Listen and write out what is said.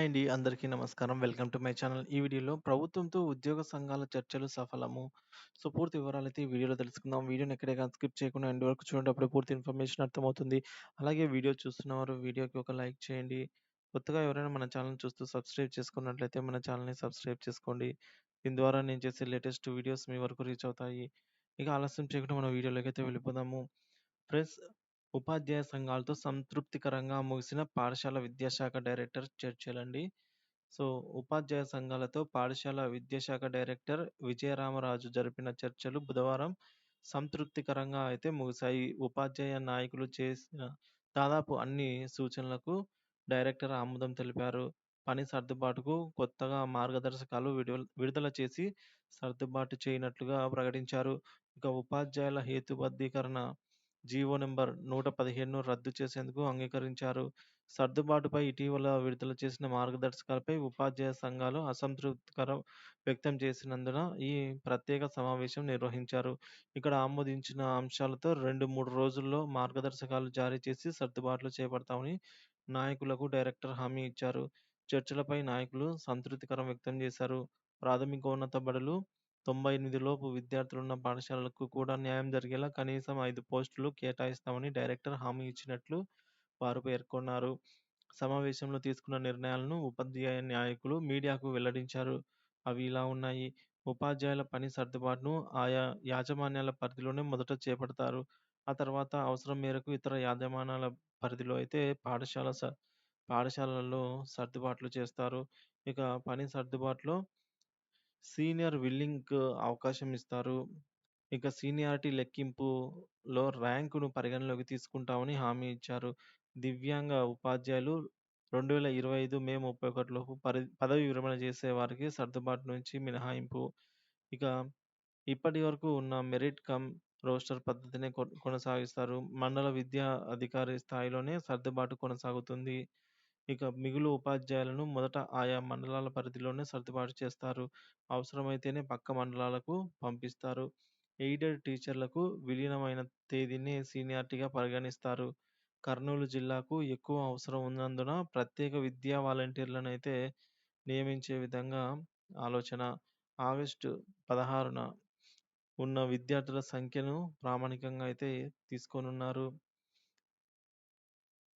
అండి. అందరికీ నమస్కారం. Welcome to my channel. ఈ వీడియోలో ప్రభుత్వంతో ఉద్యోగ సంఘాల చర్చలు సఫలము. సో, పూర్తి వివరాలైతే ఈ వీడియోలో తెలుసుకుందాం. వీడియోని ఎక్కడే గాని స్కిప్ చేయకుండా ఎండ్ వరకు చూడండి. అప్పుడే పూర్తి ఇన్ఫర్మేషన్ అర్థమవుతుంది. అలాగే వీడియో చూస్తున్నవారు వీడియోకి ఒక లైక్ చేయండి. కొత్తగా ఎవరైనా మన ఛానల్ చూస్తూ సబ్స్క్రైబ్ చేసుకున్నట్లయితే మన ఛానల్ని సబ్స్క్రైబ్ చేసుకోండి. దీని ద్వారా నేను చేసే లేటెస్ట్ వీడియోస్ మీ వరకు రీచ్ అవుతాయి. ఇక ఆలస్యం చేయకుండా మన వీడియోలోకైతే వెళ్ళిపోదాము. ప్రెస్ ఉపాధ్యాయ సంఘాలతో సంతృప్తికరంగా ముగిసిన పాఠశాల విద్యాశాఖ డైరెక్టర్ చర్చలండి. సో, ఉపాధ్యాయ సంఘాలతో పాఠశాల విద్యాశాఖ డైరెక్టర్ విజయరామరాజు జరిపిన చర్చలు బుధవారం సంతృప్తికరంగా అయితే ముగిశాయి. ఉపాధ్యాయ నాయకులు చేసిన దాదాపు అన్ని సూచనలకు డైరెక్టర్ ఆమోదం తెలిపారు. పని సర్దుబాటుకు కొత్తగా మార్గదర్శకాలు విడుదల విడుదల చేసి సర్దుబాటు చేయనట్లుగా ప్రకటించారు. ఇక ఉపాధ్యాయుల హేతుబద్ధీకరణ జీవో నెంబర్ నూట పదిహేను రద్దు చేసేందుకు అంగీకరించారు. సర్దుబాటుపై ఇటీవల విడుదల చేసిన మార్గదర్శకాలపై ఉపాధ్యాయ సంఘాలు అసంతృప్తికరం వ్యక్తం చేసినందున ఈ ప్రత్యేక సమావేశం నిర్వహించారు. ఇక్కడ ఆమోదించిన అంశాలతో రెండు మూడు రోజుల్లో మార్గదర్శకాలు జారీ చేసి సర్దుబాట్లు చేపడతామని నాయకులకు డైరెక్టర్ హామీ ఇచ్చారు. చర్చలపై నాయకులు సంతృప్తికరం వ్యక్తం చేశారు. ప్రాథమికోన్నత బడులు, 98 లోపు విద్యార్థులున్న పాఠశాలలకు కూడా న్యాయం జరిగేలా కనీసం ఐదు పోస్టులు కేటాయిస్తామని డైరెక్టర్ హామీ ఇచ్చినట్లు వారు పేర్కొన్నారు. సమావేశంలో తీసుకున్న నిర్ణయాలను ఉపాధ్యాయ నాయకులు మీడియాకు వెల్లడించారు. అవి ఇలా ఉన్నాయి. ఉపాధ్యాయుల పని సర్దుబాటును ఆయా యాజమాన్యాల పరిధిలోనే మొదట చేపడతారు. ఆ తర్వాత అవసరం మేరకు ఇతర యాజమాన్యాల పరిధిలో అయితే పాఠశాల స పాఠశాలల్లో సర్దుబాట్లు చేస్తారు. ఇక పని సర్దుబాటులో సీనియర్ విల్లింగ్‌కు అవకాశం ఇస్తారు. ఇక సీనియారిటీ లెక్కింపులో ర్యాంకును పరిగణనలోకి తీసుకుంటామని హామీ ఇచ్చారు. దివ్యాంగ ఉపాధ్యాయులు 2025 మే ముప్పై ఒకటిలోపు పరి పదవీ విరమణ చేసే వారికి సర్దుబాటు నుంచి మినహాయింపు. ఇక ఇప్పటి వరకు ఉన్న మెరిట్ కమ్ రోస్టర్ పద్ధతినే కొ కొనసాగిస్తారు. మండల విద్యా అధికారి స్థాయిలోనే సర్దుబాటు కొనసాగుతుంది. ఇక మిగులు ఉపాధ్యాయులను మొదట ఆయా మండలాల పరిధిలోనే సర్దుబాటు చేస్తారు. అవసరమైతేనే పక్క మండలాలకు పంపిస్తారు. ఎయిడెడ్ టీచర్లకు విలీనమైన తేదీనే సీనియారిటీగా పరిగణిస్తారు. కర్నూలు జిల్లాకు ఎక్కువ అవసరం ఉన్నందున ప్రత్యేక విద్యా వాలంటీర్లను అయితే నియమించే విధంగా ఆలోచన. ఆగస్టు 16న ఉన్న విద్యార్థుల సంఖ్యను ప్రామాణికంగా అయితే తీసుకోనున్నారు.